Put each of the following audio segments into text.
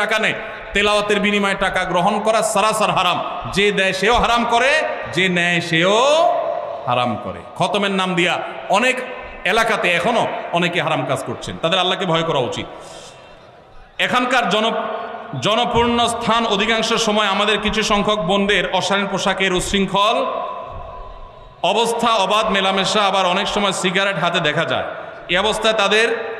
টাকা নেয় তেলাওয়াতের বিনিময়ে টাকা গ্রহণ করা সারাসার হারাম। যে দেয় সেও হারাম করে, যে নেয় সেও হারাম করে। খতমের নাম দিয়া অনেক এলাকাতে এখনও অনেকে হারাম কাজ করছেন। তাদের আল্লাহকে ভয় করা উচিত। এখানকার জন, জনপূর্ণ স্থান অধিকাংশ সময় আমাদের কিছু সংখ্যক বোনদের অশালীন পোশাকের উচ্ছৃঙ্খল, অবস্থা অবাধ, মেলামেশা, আবার অনেক সময় সিগারেট হাতে দেখা যায়। এই অবস্থায় তাদের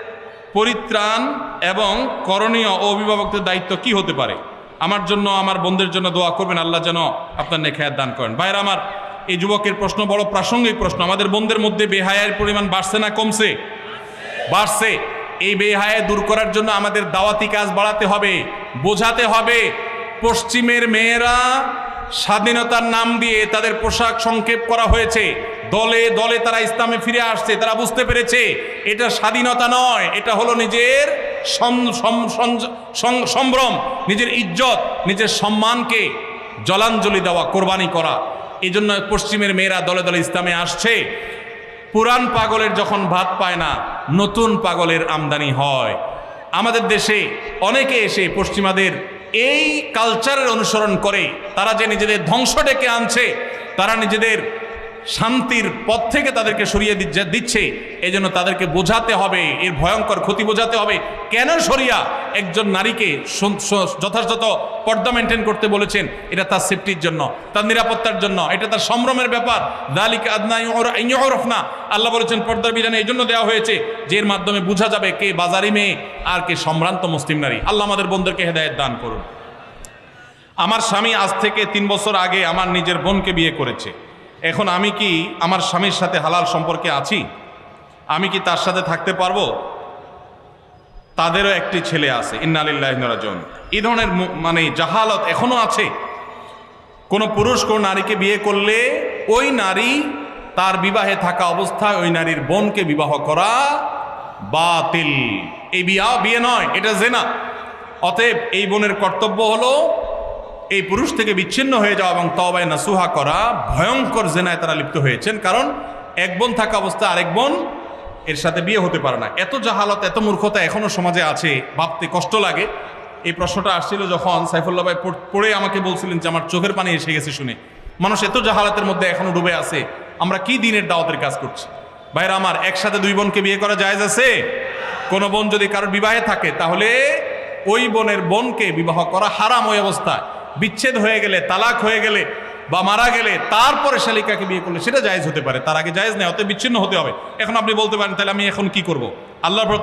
পরিত্রাণ এবং করণীয় অভিভাবকদের দায়িত্ব কি হতে পারে? আমার জন্য, আমার বোনদের জন্য দোয়া করবেন, আল্লাহ যেন আপনার নেখায়াত দান করেন। বাইরে আমার এই যুবকের প্রশ্ন বড় প্রাসঙ্গিক প্রশ্ন। আমাদের বন্ধের মধ্যে বেহায়ের পরিমাণ বাড়ছে না কমছে? বাড়ছে। এই বেহায়ে দূর করার জন্য আমাদের দাওয়াতি কাজ বাড়াতে হবে, বোঝাতে হবে। পশ্চিমের মেয়েরা স্বাধীনতার নাম দিয়ে তাদের পোশাক সংক্ষেপ করা হয়েছে। দলে দলে তারা ইসলামে ফিরে আসছে, তারা বুঝতে পেরেছে, এটা স্বাধীনতা নয়, এটা হলো নিজের সম্ভ্রম, নিজের ইজ্জত, নিজের সম্মানকে জলাঞ্জলি দেওয়া, কোরবানি করা। এই জন্য পশ্চিমের মেয়েরা দলে দলে ইসলামে আসছে। পুরান পাগলের যখন ভাত পায় না, নতুন পাগলের আমদানি হয়। আমাদের দেশে অনেকে এসে পশ্চিমাদের এই কালচারের অনুসরণ করে তারা যে নিজেদের ধ্বংস ডেকে আনছে, তারা নিজেদের শান্তির পথ থেকে তাদেরকে সরিয়ে দিচ্ছে এই জন্য তাদেরকে বোঝাতে হবে, এর ভয়ঙ্কর ক্ষতি বোঝাতে হবে। কেন সরিয়া একজন নারীকে যথাযথ পর্দা মেনটেন করতে বলেছেন, এটা তার সেফটির জন্য, তার নিরাপত্তার জন্য, এটা তার সম্ভ্রমের ব্যাপার। দালিকা না আল্লাহ বলেছেন, পর্দার বিধানে এই জন্য দেওয়া হয়েছে যে এর মাধ্যমে বোঝা যাবে কে বাজারি মেয়ে আর কে সম্ভ্রান্ত মুসলিম নারী। আল্লাহ আমাদের বন্ধুকে হেদায়ত দান করুন। আমার স্বামী আজ থেকে তিন বছর আগে আমার নিজের বোনকে বিয়ে করেছে। এখন আমি কি আমার স্বামীর সাথে হালাল সম্পর্কে আছি? আমি কি তার সাথে থাকতে পারব? তাদেরও একটি ছেলে আছে ইন্নালিল্লাহরাজন এই ধরনের মানে জাহালত এখনও আছে। কোনো পুরুষ কোন নারীকে বিয়ে করলে ওই নারী তার বিবাহে থাকা অবস্থায় ওই নারীর বোনকে বিবাহ করা বাতিল। এই বিয়া বিয়ে নয়, এটা জেনা। অতএব এই বোনের কর্তব্য হলো এই পুরুষ থেকে বিচ্ছিন্ন হয়ে যাওয়া এবং তবায় নাসুহা করা। ভয়ঙ্কর জেনায় তারা লিপ্ত হয়েছেন, কারণ এক বোন থাকা অবস্থায় আরেক বোন এর সাথে বিয়ে হতে পারে না। এত জাহালত, এত মূর্খতা এখনও সমাজে আছে, ভাবতে কষ্ট লাগে। এই প্রশ্নটা আসছিল যখন সাইফুল্লাহ ভাই পড়- আমাকে বলছিলেন যে, আমার চোখের পানি এসে গেছে শুনে। মানুষ এত জাহালাতের মধ্যে এখনও ডুবে আছে, আমরা কি দিনের দাওয়াতের কাজ করছি? ভাইরা আমার, একসাথে দুই বোনকে বিয়ে করা যায় আছে? কোনো বোন যদি কারোর বিবাহে থাকে, তাহলে ওই বোনের বোনকে বিবাহ করা হারাম ওই অবস্থায় বিচ্ছেদ হয়ে গেলে, তালাক হয়ে গেলে বা মারা গেলে তারপরে শালিকাকে বিয়ে করলে সেটা জায়েজ হতে পারে। তার আগে জায়েজ নেই অত বিচ্ছিন্ন হতে হবে। এখন আপনি বলতে পারেন, তাহলে আমি এখন কি করব? আল্লাহর পর